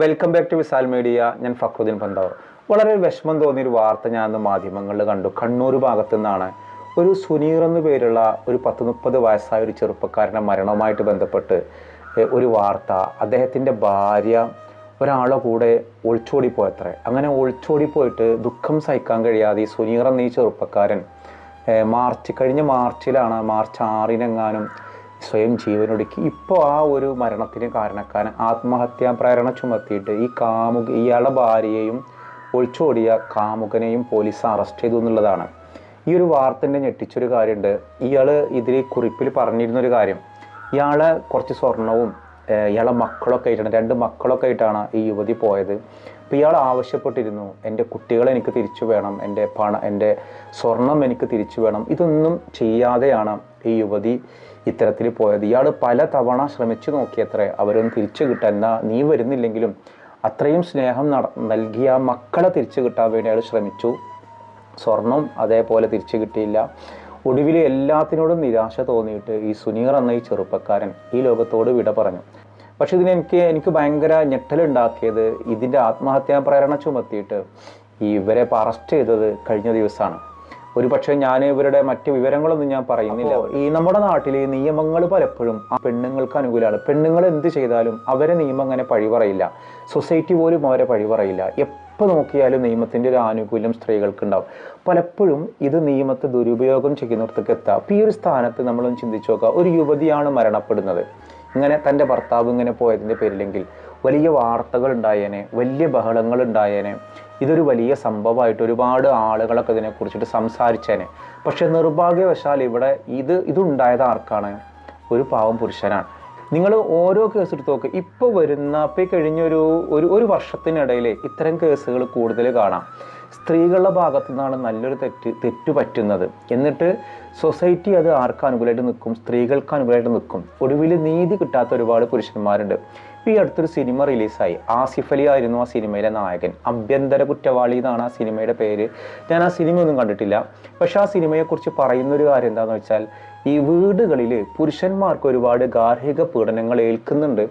Welcome back to Visal media ഞാൻ ഫക്രുദ്ദീൻ പന്താവർ വളരെ വിഷമം തോന്നിയൊരു വാർത്ത ഞാൻ അന്ന് മാധ്യമങ്ങളിൽ കണ്ടു. കണ്ണൂർ ഭാഗത്തു നിന്നാണ് ഒരു സുനീർ എന്നു പേരുള്ള ഒരു പത്ത് മുപ്പത് വയസ്സായ ഒരു ചെറുപ്പക്കാരന്റെ മരണവുമായിട്ട് ബന്ധപ്പെട്ട് ഒരു വാർത്ത. അദ്ദേഹത്തിന്റെ ഭാര്യ ഒരാളെ കൂടെ ഒളിച്ചോടിപ്പോയത്രേ. അങ്ങനെ ഒളിച്ചോടിപ്പോയിട്ട് ദുഃഖം സഹിക്കാൻ കഴിയാതെ ഈ സുനീർ എന്ന ഈ ചെറുപ്പക്കാരൻ മാർച്ച് കഴിഞ്ഞ മാർച്ചിലാണ് മാർച്ച് ആറിനെങ്ങാനും സ്വയം ജീവനൊടുക്കി. ഇപ്പോൾ ആ ഒരു മരണത്തിന് കാരണക്കാരൻ ആത്മഹത്യാ പ്രേരണ ചുമത്തിയിട്ട് ഈ കാമുക ഇയാളുടെ ഭാര്യയെയും ഒളിച്ചോടിയ കാമുകനെയും പോലീസ് അറസ്റ്റ് ചെയ്തു എന്നുള്ളതാണ്. ഈ ഒരു വാർത്തന്റെ ഞെട്ടിച്ചൊരു കാര്യമുണ്ട്. ഇയാൾ ഇതിൽ കുറിപ്പിൽ പറഞ്ഞിരുന്നൊരു കാര്യം. ഇയാളെ കുറച്ച് സ്വർണവും ഇയാളെ മക്കളൊക്കെ ആയിട്ടാണ് രണ്ട് മക്കളൊക്കെ ആയിട്ടാണ് ഈ യുവതി പോയത്. ഇയാൾ ആവശ്യപ്പെട്ടിരുന്നു എന്റെ കുട്ടികളെ എനിക്ക് തിരിച്ചു വേണം. എന്റെ പണം എന്റെ സ്വർണം എനിക്ക് തിരിച്ചു വേണം. ഇതൊന്നും ചെയ്യാതെയാണ് ഈ യുവതി ഇത്തരത്തിൽ പോയത്. ഇയാൾ പല തവണ ശ്രമിച്ചു നോക്കിയത്രേ അവരൊന്നും തിരിച്ചു കിട്ടാൻ എന്നാ നീ വരുന്നില്ലെങ്കിലും അത്രയും സ്നേഹം നൽകിയ മക്കളെ തിരിച്ചു കിട്ടാൻ വേണ്ടി അയാൾ ശ്രമിച്ചു. സ്വർണം അതേപോലെ തിരിച്ചു കിട്ടിയില്ല. ഒടുവിൽ എല്ലാത്തിനോടും നിരാശ തോന്നിയിട്ട് ഈ സുനീർ എന്ന ഈ ചെറുപ്പക്കാരൻ ഈ ലോകത്തോട് വിട പറഞ്ഞു. പക്ഷെ ഇതിന് എനിക്ക് എനിക്ക് ഭയങ്കര ഞെട്ടലുണ്ടാക്കിയത് ഇതിന്റെ ആത്മഹത്യാ പ്രേരണ ചുമത്തിയിട്ട് ഈ ഇവരെ അറസ്റ്റ് ചെയ്തത് കഴിഞ്ഞ ദിവസമാണ്. ഒരു പക്ഷേ ഞാൻ ഇവരുടെ മറ്റ് വിവരങ്ങളൊന്നും ഞാൻ പറയുന്നില്ല. ഈ നമ്മുടെ നാട്ടിലെ നിയമങ്ങൾ പലപ്പോഴും ആ പെണ്ണുങ്ങൾക്ക് അനുകൂലമാണ്. പെണ്ണുങ്ങൾ എന്ത് ചെയ്താലും അവരെ നിയമം അങ്ങനെ പഴി പറയില്ല. സൊസൈറ്റി പോലും അവരെ പഴി പറയില്ല. എപ്പോൾ നോക്കിയാലും നിയമത്തിന്റെ ഒരു ആനുകൂല്യം സ്ത്രീകൾക്ക് ഉണ്ടാവും പലപ്പോഴും ഇത് നിയമത്തെ ദുരുപയോഗം ചെയ്യുന്നിടത്തേക്ക് എത്താം. അപ്പോൾ ഈ ഒരു സ്ഥാനത്ത് നമ്മളൊന്ന് ചിന്തിച്ചു നോക്കുക ഒരു യുവതിയാണ് മരണപ്പെടുന്നത്. ഇങ്ങനെ തന്റെ ഭർത്താവ് ഇങ്ങനെ പോയതിന്റെ പേരിലെങ്കിൽ വലിയ വാർത്തകൾ ഉണ്ടായേനെ വലിയ ബഹളങ്ങൾ ഉണ്ടായേനെ ഇതൊരു വലിയ സംഭവമായിട്ട് ഒരുപാട് ആളുകളൊക്കെ ഇതിനെക്കുറിച്ചിട്ട് സംസാരിച്ചേനെ. പക്ഷെ നിർഭാഗ്യവശാൽ ഇവിടെ ഇത് ഇതുണ്ടായത് ആർക്കാണ്? ഒരു പാവം പുരുഷനാണ്. നിങ്ങൾ ഓരോ കേസ് എടുത്ത് നോക്ക്. ഇപ്പോൾ വരുന്ന ഇപ്പോൾ ഈ കഴിഞ്ഞൊരു ഒരു ഒരു വർഷത്തിനിടയിൽ ഇത്തരം കേസുകൾ കൂടുതൽ കാണാം. സ്ത്രീകളുടെ ഭാഗത്തു നിന്നാണ് നല്ലൊരു തെറ്റ് തെറ്റ് പറ്റുന്നത്. എന്നിട്ട് സൊസൈറ്റി അത് ആർക്ക് അനുകൂലമായിട്ട് നിൽക്കും? സ്ത്രീകൾക്ക് അനുകൂലമായിട്ട് നിൽക്കും. ഒടുവിൽ നീതി കിട്ടാത്ത ഒരുപാട് പുരുഷന്മാരുണ്ട്. ഈ അടുത്തൊരു സിനിമ റിലീസായി. ആസിഫ് അലി ആയിരുന്നു ആ സിനിമയിലെ നായകൻ. അഭ്യന്തര കുറ്റവാളി എന്നാണ് ആ സിനിമയുടെ പേര്. ഞാൻ ആ സിനിമ ഒന്നും കണ്ടിട്ടില്ല. പക്ഷെ ആ സിനിമയെക്കുറിച്ച് പറയുന്നൊരു കാര്യം എന്താണെന്ന് വെച്ചാൽ ഈ വീടുകളിൽ പുരുഷന്മാർക്ക് ഒരുപാട് ഗാർഹിക പീഡനങ്ങൾ ഏൽക്കുന്നുണ്ട്.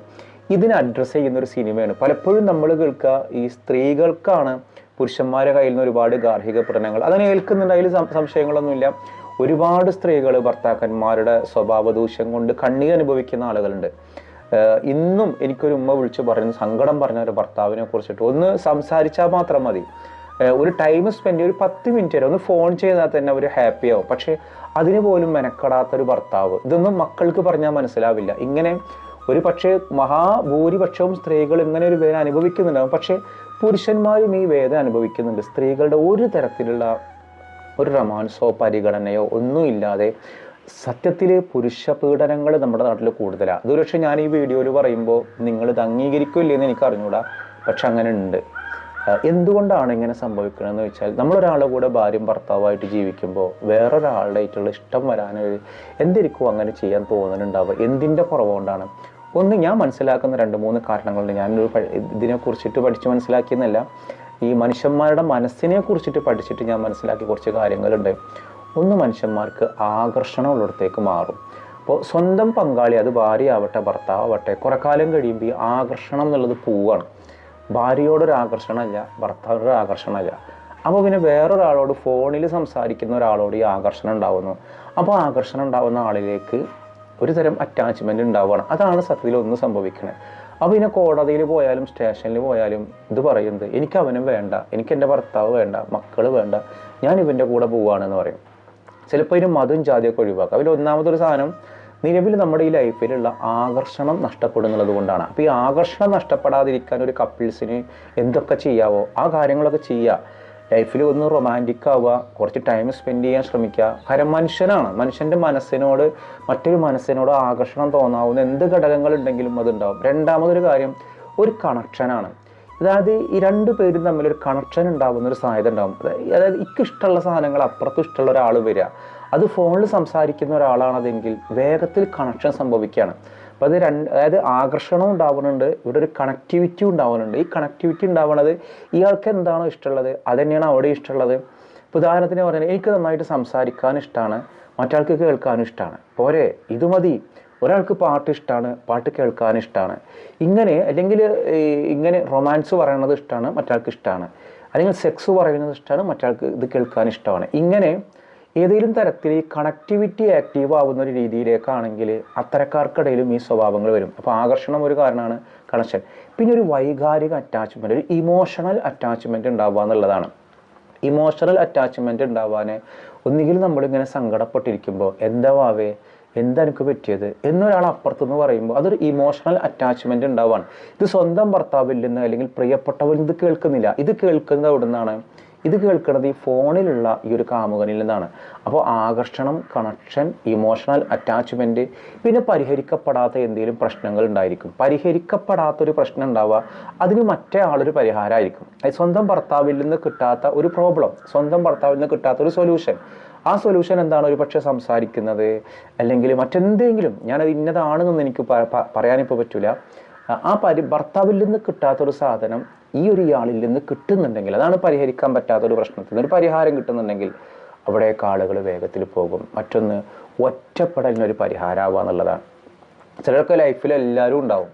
ഇതിനെ അഡ്രസ്സ് ചെയ്യുന്ന ഒരു സിനിമയാണ്. പലപ്പോഴും നമ്മൾ കേൾക്കുക ഈ സ്ത്രീകൾക്കാണ് പുരുഷന്മാരെ കയ്യിൽ നിന്ന് ഒരുപാട് ഗാർഹിക പീഡനങ്ങൾ. അതിനെ ഏൽക്കുന്നുണ്ട്. അതിൽ സംശയങ്ങളൊന്നുമില്ല. ഒരുപാട് സ്ത്രീകൾ ഭർത്താക്കന്മാരുടെ സ്വഭാവ ദൂഷ്യം കൊണ്ട് കണ്ണീർ അനുഭവിക്കുന്ന ആളുകളുണ്ട്. ഇന്നും എനിക്കൊരു ഉമ്മ വിളിച്ച് പറയുന്ന സങ്കടം പറഞ്ഞ ഒരു ഭർത്താവിനെ കുറിച്ചിട്ട്. ഒന്ന് സംസാരിച്ചാൽ മാത്രം മതി. ഒരു ടൈം സ്പെൻഡ് ഒരു പത്ത് മിനിറ്റ് വരെ ഒന്ന് ഫോൺ ചെയ്താൽ തന്നെ അവർ ഹാപ്പിയാവും പക്ഷേ അതിന് പോലും മെനക്കെടാത്തൊരു ഭർത്താവ് ഇതൊന്നും മക്കൾക്ക് പറഞ്ഞാൽ മനസ്സിലാവില്ല. ഇങ്ങനെ ഒരു പക്ഷേ മഹാഭൂരിപക്ഷവും സ്ത്രീകൾ ഇങ്ങനെ ഒരു വേദന അനുഭവിക്കുന്നുണ്ടാവും. പക്ഷേ പുരുഷന്മാരും ഈ വേദന അനുഭവിക്കുന്നുണ്ട്. സ്ത്രീകളുടെ ഒരു തരത്തിലുള്ള ഒരു റൊമാൻസോ പരിഗണനയോ ഒന്നുമില്ലാതെ സത്യത്തിൽ പുരുഷ പീഡനങ്ങൾ നമ്മുടെ നാട്ടിൽ കൂടുതലാണ് അതൊരു പക്ഷേ ഞാൻ ഈ വീഡിയോയിൽ പറയുമ്പോൾ നിങ്ങൾ ഇത് അംഗീകരിക്കില്ലെന്ന് എനിക്ക് അറിഞ്ഞൂടാ പക്ഷെ അങ്ങനെ ഉണ്ട്. എന്തുകൊണ്ടാണ് ഇങ്ങനെ സംഭവിക്കണമെന്ന് വെച്ചാൽ നമ്മളൊരാളുടെ കൂടെ ഭാര്യയും ഭർത്താവായിട്ട് ജീവിക്കുമ്പോൾ വേറൊരാളുടെ ആയിട്ടുള്ള ഇഷ്ടം വരാനൊരു എന്തിരിക്കും അങ്ങനെ ചെയ്യാൻ തോന്നുന്നുണ്ടാവുക എന്തിന്റെ കുറവുകൊണ്ടാണ്? ഒന്ന് ഞാൻ മനസ്സിലാക്കുന്ന രണ്ട് മൂന്ന് കാരണങ്ങളുണ്ട്. ഞാനൊരു ഇതിനെ ഇതിനെക്കുറിച്ചിട്ട് പഠിച്ച് മനസ്സിലാക്കിയെന്നല്ല ഈ മനുഷ്യന്മാരുടെ മനസ്സിനെ കുറിച്ചിട്ട് പഠിച്ചിട്ട് ഞാൻ മനസ്സിലാക്കിയ കുറച്ച് കാര്യങ്ങളുണ്ട്. ഒന്ന് മനുഷ്യന്മാർക്ക് ആകർഷണം ഉള്ളിടത്തേക്ക് മാറും. അപ്പോൾ സ്വന്തം പങ്കാളി അത് ഭാര്യയാവട്ടെ ഭർത്താവട്ടെ കുറെ കാലം കഴിയുമ്പോൾ ഈ ആകർഷണം എന്നുള്ളത് പോവാണ്. ഭാര്യയോടൊരു ആകർഷണമല്ല ഭർത്താവിനൊരു ആകർഷണമല്ല അപ്പോൾ പിന്നെ വേറൊരാളോട് ഫോണിൽ സംസാരിക്കുന്ന ഒരാളോട് ഈ ആകർഷണം ഉണ്ടാവുന്നു. അപ്പോൾ ആകർഷണം ഉണ്ടാവുന്ന ആളിലേക്ക് ഒരു തരം അറ്റാച്ച്മെന്റ് ഉണ്ടാവുകയാണ് അതാണ് സത്യത്തിൽ ഒന്ന് സംഭവിക്കുന്നത് അപ്പോൾ പിന്നെ കോടതിയിൽ പോയാലും സ്റ്റേഷനിൽ പോയാലും ഇത് പറയുന്നത് എനിക്ക് അവനും വേണ്ട എനിക്ക് എന്റെ ഭർത്താവ് വേണ്ട മക്കൾ വേണ്ട ഞാൻ ഇവന്റെ കൂടെ പോവുകയാണെന്ന് പറയും. ചിലപ്പോൾ അതിന് മതം ജാതിയൊക്കെ ഒഴിവാക്കുക അതിൽ ഒന്നാമതൊരു സാധനം നിലവിൽ നമ്മുടെ ഈ ലൈഫിലുള്ള ആകർഷണം നഷ്ടപ്പെടുന്നുള്ളത് കൊണ്ടാണ്. അപ്പോൾ ഈ ആകർഷണം നഷ്ടപ്പെടാതിരിക്കാൻ ഒരു കപ്പിൾസിന് എന്തൊക്കെ ചെയ്യാവോ ആ കാര്യങ്ങളൊക്കെ ചെയ്യുക ലൈഫിൽ ഒന്ന് റൊമാന്റിക് ആവുക കുറച്ച് ടൈം സ്പെൻഡ് ചെയ്യാൻ ശ്രമിക്കുക. കാരണം മനുഷ്യനാണ്. മനുഷ്യന്റെ മനസ്സിനോട് മറ്റൊരു മനസ്സിനോട് ആകർഷണം തോന്നാവുന്ന എന്ത് ഘടകങ്ങളുണ്ടെങ്കിലും അതുണ്ടാവും. രണ്ടാമതൊരു കാര്യം ഒരു കണക്ഷനാണ് അതായത് ഈ രണ്ട് പേരും തമ്മിൽ ഒരു കണക്ഷൻ ഉണ്ടാകുന്ന ഒരു സാധ്യത ഉണ്ടാകും അതായത് ഇഷ്ടമുള്ള സാധനങ്ങൾ അപ്പുറത്തും ഇഷ്ടമുള്ള ഒരാൾ വരിക അത് ഫോണിൽ സംസാരിക്കുന്ന ഒരാളാണതെങ്കിൽ വേഗത്തിൽ കണക്ഷൻ സംഭവിക്കുകയാണ് അപ്പോൾ അത് രണ്ട് അതായത് ആകർഷണം ഉണ്ടാവുന്നുണ്ട് ഇവിടെ ഒരു കണക്ടിവിറ്റി ഉണ്ടാവുന്നുണ്ട്. ഈ കണക്ടിവിറ്റി ഉണ്ടാവുന്നത് ഇയാൾക്ക് എന്താണോ ഇഷ്ടമുള്ളത് അത് തന്നെയാണ് അവിടെ ഇഷ്ടമുള്ളത് ഇപ്പോൾ ഉദാഹരണത്തിന് പറഞ്ഞാൽ എനിക്ക് നന്നായിട്ട് സംസാരിക്കാൻ ഇഷ്ടമാണ് മറ്റാൾക്ക് കേൾക്കാനും ഇഷ്ടമാണ് പോരെ ഇത് മതി. ഒരാൾക്ക് പാട്ട് ഇഷ്ടമാണ് പാട്ട് കേൾക്കാൻ ഇഷ്ടമാണ് ഇങ്ങനെ അല്ലെങ്കിൽ ഇങ്ങനെ റൊമാൻസ് പറയുന്നത് ഇഷ്ടമാണ് മറ്റാൾക്ക് ഇഷ്ടമാണ് അല്ലെങ്കിൽ സെക്സ് പറയുന്നത് ഇഷ്ടമാണ് മറ്റാൾക്ക് ഇത് കേൾക്കാൻ ഇഷ്ടമാണ്. ഇങ്ങനെ ഏതെങ്കിലും തരത്തിൽ കണക്ടിവിറ്റി ആക്റ്റീവ് ആവുന്ന ഒരു രീതിയിലേക്കാണെങ്കിൽ അത്തരക്കാർക്കിടയിലും ഈ സ്വഭാവങ്ങൾ വരും. അപ്പോൾ ആകർഷണം ഒരു കാരണമാണ് കണക്ഷൻ പിന്നെ ഒരു വൈകാരിക അറ്റാച്ച്മെന്റ് ഒരു ഇമോഷണൽ അറ്റാച്ച്മെന്റ് ഉണ്ടാവുക എന്നുള്ളതാണ്. ഇമോഷണൽ അറ്റാച്ച്മെന്റ് ഉണ്ടാവാൻ ഒന്നുകിൽ നമ്മളിങ്ങനെ സങ്കടപ്പെട്ടിരിക്കുമ്പോൾ എന്താ വാവേ എന്താ എനിക്ക് പറ്റിയത്? എന്നൊരാൾ അപ്പുറത്തുനിന്ന് പറയുമ്പോൾ അതൊരു ഇമോഷണൽ അറ്റാച്ച്മെന്റ് ഉണ്ടാവാണ് ഇത് സ്വന്തം ഭർത്താവിൽ നിന്ന് അല്ലെങ്കിൽ പ്രിയപ്പെട്ടവൻ ഇത് കേൾക്കുന്നില്ല. ഇത് കേൾക്കുന്നത് അവിടെ നിന്നാണ് ഇത് കേൾക്കുന്നത് ഈ ഫോണിലുള്ള ഈ ഒരു കാമുകനിൽ നിന്നാണ്. അപ്പോൾ ആകർഷണം കണക്ഷൻ ഇമോഷണൽ അറ്റാച്ച്മെന്റ് പിന്നെ പരിഹരിക്കപ്പെടാത്ത എന്തെങ്കിലും പ്രശ്നങ്ങൾ ഉണ്ടായിരിക്കും. പരിഹരിക്കപ്പെടാത്തൊരു പ്രശ്നം ഉണ്ടാവുക അതിന് മറ്റേ ആളൊരു പരിഹാരമായിരിക്കും. സ്വന്തം ഭർത്താവിൽ നിന്ന് കിട്ടാത്ത ഒരു പ്രോബ്ലം സ്വന്തം ഭർത്താവിൽ നിന്ന് കിട്ടാത്ത ഒരു സൊല്യൂഷൻ ആ സൊല്യൂഷൻ എന്താണ് ഒരു പക്ഷേ സംസാരിക്കുന്നത്? അല്ലെങ്കിൽ മറ്റെന്തെങ്കിലും ഞാനത് ഇന്നതാണെന്നൊന്നും എനിക്ക് പറയാനിപ്പോൾ പറ്റില്ല ആ പരി ഭർത്താവിൽ നിന്ന് കിട്ടാത്തൊരു സാധനം ഈ ഒരു ഇയാളിൽ നിന്ന് കിട്ടുന്നുണ്ടെങ്കിൽ അതാണ് പരിഹരിക്കാൻ പറ്റാത്തൊരു പ്രശ്നത്തിന് ഒരു പരിഹാരം കിട്ടുന്നുണ്ടെങ്കിൽ അവിടെ ആളുകൾ വേഗത്തിൽ പോകും. മറ്റൊന്ന് ഒറ്റപ്പെടലിനൊരു പരിഹാരമാവുക എന്നുള്ളതാണ്. ചിലർക്ക് ലൈഫിൽ എല്ലാവരും ഉണ്ടാവും.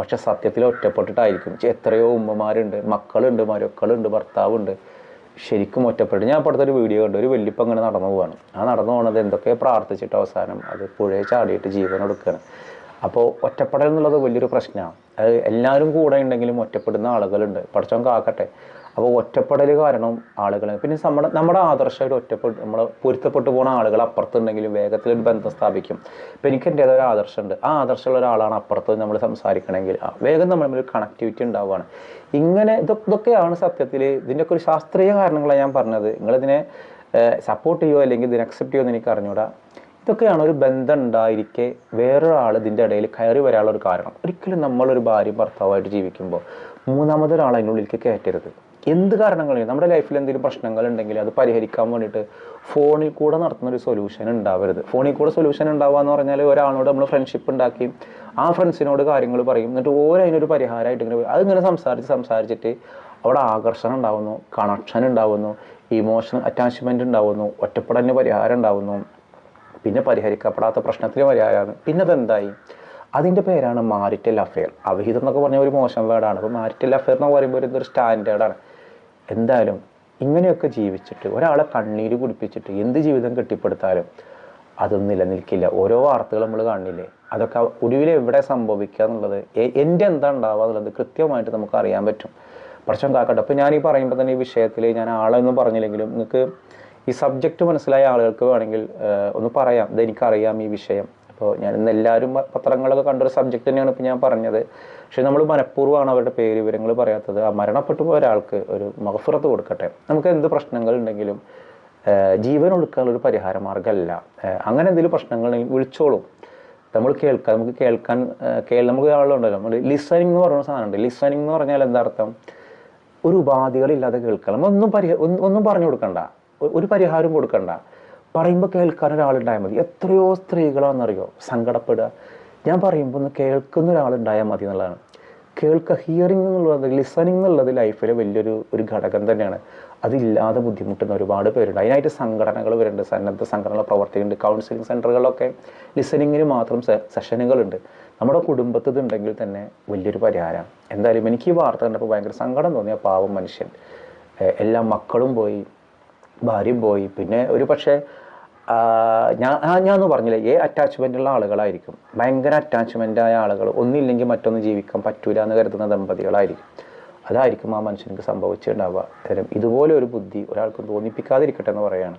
പക്ഷെ സത്യത്തിൽ ഒറ്റപ്പെട്ടിട്ടായിരിക്കും. എത്രയോ ഉമ്മമാരുണ്ട് മക്കളുണ്ട് മരുക്കളുണ്ട് ഭർത്താവുണ്ട്. ശരിക്കും ഒറ്റപ്പെട്ടു. ഞാൻ അപ്പുറത്തെ ഒരു വീഡിയോ കണ്ടു. ഒരു വലിയപ്പം അങ്ങനെ നടന്നു പോവാണ്. ആ നടന്നു പോകുന്നത് എന്തൊക്കെ പ്രാർത്ഥിച്ചിട്ട് അവസാനം അത് പുഴയെ ചാടിയിട്ട് ജീവൻ എടുക്കുകയാണ് അപ്പോൾ ഒറ്റപ്പെടൽ എന്നുള്ളത് വലിയൊരു പ്രശ്നമാണ്. അത് എല്ലാവരും കൂടെ ഉണ്ടെങ്കിലും ഒറ്റപ്പെടുന്ന ആളുകളുണ്ട്. പഠിച്ചവൻ കാക്കട്ടെ. അപ്പോൾ ഒറ്റപ്പെടൽ കാരണം ആളുകൾ പിന്നെ നമ്മുടെ നമ്മുടെ ആദർശമായിട്ട് ഒറ്റപ്പെട്ട് നമ്മൾ പൊരുത്തപ്പെട്ടു പോകുന്ന ആളുകൾ അപ്പുറത്തുണ്ടെങ്കിലും വേഗത്തിൽ ഒരു ബന്ധം സ്ഥാപിക്കും. ഇപ്പം എനിക്ക് എന്റേതായ ഒരു ആദർശമുണ്ട്. ആ ആദർശമുള്ള ഒരാളാണ് അപ്പുറത്ത് നമ്മൾ സംസാരിക്കണമെങ്കിൽ. വേഗം നമ്മൾ ഒരു കണക്ടിവിറ്റി ഉണ്ടാവുകയാണ്. ഇങ്ങനെ ഇതൊക്കെ ഇതൊക്കെയാണ് സത്യത്തിൽ ഇതിന്റെയൊക്കെ ഒരു ശാസ്ത്രീയ കാരണങ്ങളാണ് ഞാൻ പറഞ്ഞത്. നിങ്ങളിതിനെ സപ്പോർട്ട് ചെയ്യുമോ അല്ലെങ്കിൽ ഇതിനെ അക്സെപ്റ്റ് ചെയ്യുമോ എന്ന് എനിക്ക് അറിഞ്ഞൂടാ. ഇതൊക്കെയാണ് ഒരു ബന്ധം ഉണ്ടായിരിക്കെ വേറൊരാൾ ഇതിന്റെ ഇടയിൽ കയറി വരാനുള്ള ഒരു കാരണം. ഒരിക്കലും നമ്മളൊരു ഭാര്യയും ഭർത്താവായിട്ട് ജീവിക്കുമ്പോൾ മൂന്നാമതൊരാൾ അതിനുള്ളിലേക്ക് കയറ്റരുത്. എന്ത് കാരണങ്ങളും നമ്മുടെ ലൈഫിൽ എന്തെങ്കിലും പ്രശ്നങ്ങൾ ഉണ്ടെങ്കിൽ അത് പരിഹരിക്കാൻ വേണ്ടിയിട്ട് ഫോണിൽ കൂടെ നടത്തുന്ന ഒരു സൊല്യൂഷൻ ഉണ്ടാവരുത്. ഫോണിൽ കൂടെ സൊല്യൂഷൻ ഉണ്ടാവുക എന്ന് പറഞ്ഞാൽ ഒരാളോട് നമ്മൾ ഫ്രണ്ട്ഷിപ്പ് ഉണ്ടാക്കി ആ ഫ്രണ്ട്സിനോട് കാര്യങ്ങൾ പറയും. എന്നിട്ട് ഓരോ അതിനൊരു പരിഹാരമായിട്ട് ഇങ്ങനെ. അതിങ്ങനെ സംസാരിച്ച് സംസാരിച്ചിട്ട് അവിടെ ആകർഷണം ഉണ്ടാവുന്നു കണക്ഷൻ ഉണ്ടാവുന്നു ഇമോഷണൽ അറ്റാച്ച്മെന്റ് ഉണ്ടാവുന്നു ഒറ്റപ്പെടലിന് പരിഹാരം ഉണ്ടാവുന്നു. പിന്നെ പരിഹരിക്കപ്പെടാത്ത പ്രശ്നത്തിന് പരിഹാരമാണ് പിന്നെ അതെന്തായി? അതിന്റെ പേരാണ് മാരിറ്റൽ അഫെയർ അവിഹിതം എന്നൊക്കെ പറഞ്ഞ ഒരു മോശം വേർഡാണ്. അപ്പോൾ മാരിറ്റൽ അഫെയർ എന്ന് പറയുമ്പോൾ ഒരു സ്റ്റാൻഡേർഡാണ് എന്തായാലും ഇങ്ങനെയൊക്കെ ജീവിച്ചിട്ട് ഒരാളെ കണ്ണീര് കുടിപ്പിച്ചിട്ട് എന്ത് ജീവിതം കെട്ടിപ്പടുത്താലും അതൊന്നും നിലനിൽക്കില്ല. ഓരോ വാർത്തകൾ നമ്മൾ കാണില്ലേ? അതൊക്കെ ഒടുവിൽ എവിടെ സംഭവിക്കുക എന്നുള്ളത് എന്റെ എന്താ ഉണ്ടാവുക എന്നുള്ളത് കൃത്യമായിട്ട് നമുക്ക് അറിയാൻ പറ്റും. പ്രശ്നം കാക്കട്ടെ അപ്പോൾ ഞാൻ ഈ പറയുമ്പോൾ തന്നെ ഈ വിഷയത്തിൽ ഞാൻ ആളൊന്നും പറഞ്ഞില്ലെങ്കിലും നിങ്ങൾക്ക് ഈ സബ്ജക്റ്റ് മനസ്സിലായ ആളുകൾക്ക് വേണമെങ്കിൽ ഒന്ന് പറയാം. ഇത് എനിക്കറിയാം ഈ വിഷയം. അപ്പോൾ ഞാൻ ഇന്ന് എല്ലാവരും പത്രങ്ങളൊക്കെ കണ്ടൊരു സബ്ജക്റ്റ് തന്നെയാണ് ഇപ്പോൾ ഞാൻ പറഞ്ഞത്. പക്ഷേ നമ്മൾ മനഃപൂർവമാണ് അവരുടെ പേര് വിവരങ്ങൾ പറയാത്തത്. ആ മരണപ്പെട്ടു പോയ ഒരാൾക്ക് ഒരു മഹഫുറത്ത് കൊടുക്കട്ടെ. നമുക്ക് എന്ത് പ്രശ്നങ്ങൾ ഉണ്ടെങ്കിലും ജീവൻ ഒടുക്കാനുള്ള ഒരു പരിഹാര മാർഗമല്ല. അങ്ങനെ എന്തെങ്കിലും പ്രശ്നങ്ങൾ വിളിച്ചോളും. നമ്മൾ കേൾക്കാം നമുക്ക് കേൾക്കാൻ കേൾ നമുക്ക് ആളുണ്ടല്ലോ നമ്മൾ ലിസണിങ് എന്ന് പറയുന്ന സാധനമുണ്ട് ലിസണിങ് എന്ന് പറഞ്ഞാൽ എന്താ അർത്ഥം? ഒരു ഉപാധികളില്ലാതെ കേൾക്കണം. ഒന്നും പരിഹ ഒന്നും പറഞ്ഞു കൊടുക്കണ്ട. ഒരു പരിഹാരം കൊടുക്കണ്ട. പറയുമ്പോൾ കേൾക്കാൻ ഒരാളുണ്ടായാൽ മതി. എത്രയോ സ്ത്രീകളാണെന്നറിയോ? സങ്കടപ്പെടുക. ഞാൻ പറയുമ്പോൾ ഒന്ന് കേൾക്കുന്ന ഒരാളുണ്ടായാൽ മതി എന്നുള്ളതാണ്. കേൾക്കുക ഹിയറിംഗ് എന്നുള്ളത് ലിസണിങ് എന്നുള്ളത് ലൈഫിലെ വലിയൊരു ഒരു ഘടകം തന്നെയാണ്. അതില്ലാതെ ബുദ്ധിമുട്ടുന്ന ഒരുപാട് പേരുണ്ട്. അതിനായിട്ട് സംഘടനകൾ വരുന്നുണ്ട്. സന്നദ്ധ സംഘടനകൾ പ്രവർത്തിക്കുന്നുണ്ട്. കൗൺസിലിംഗ് സെന്ററുകളിലൊക്കെ ലിസണിങ്ങിന് മാത്രം സെഷനുകളുണ്ട് നമ്മുടെ കുടുംബത്തിൽ ഉണ്ടെങ്കിൽ തന്നെ വലിയൊരു പരിഹാരമാണ് എന്തായാലും എനിക്ക് ഈ വാർത്ത കണ്ടപ്പോൾ ഭയങ്കര സങ്കടം തോന്നിയ പാവം മനുഷ്യൻ. എല്ലാ മക്കളും പോയി ഭാര്യയും പോയി. പിന്നെ ഒരു പക്ഷേ ഞാൻ ഞാനൊന്ന് ഒന്ന് പറഞ്ഞില്ലേ ഏ അറ്റാച്ച്മെന്റ് ഉള്ള ആളുകളായിരിക്കും. ഭയങ്കര അറ്റാച്ച്മെന്റ് ആയ ആളുകൾ. ഒന്നില്ലെങ്കിൽ മറ്റൊന്ന് ജീവിക്കാൻ പറ്റൂല എന്ന് കരുതുന്ന ദമ്പതികളായിരിക്കും. അതായിരിക്കും ആ മനുഷ്യനക്ക് സംഭവിച്ചിട്ടുണ്ടാവുക. തരം ഇതുപോലെ ഒരു ബുദ്ധി ഒരാൾക്കും തോന്നിപ്പിക്കാതിരിക്കട്ടെ എന്ന് പറയാണ്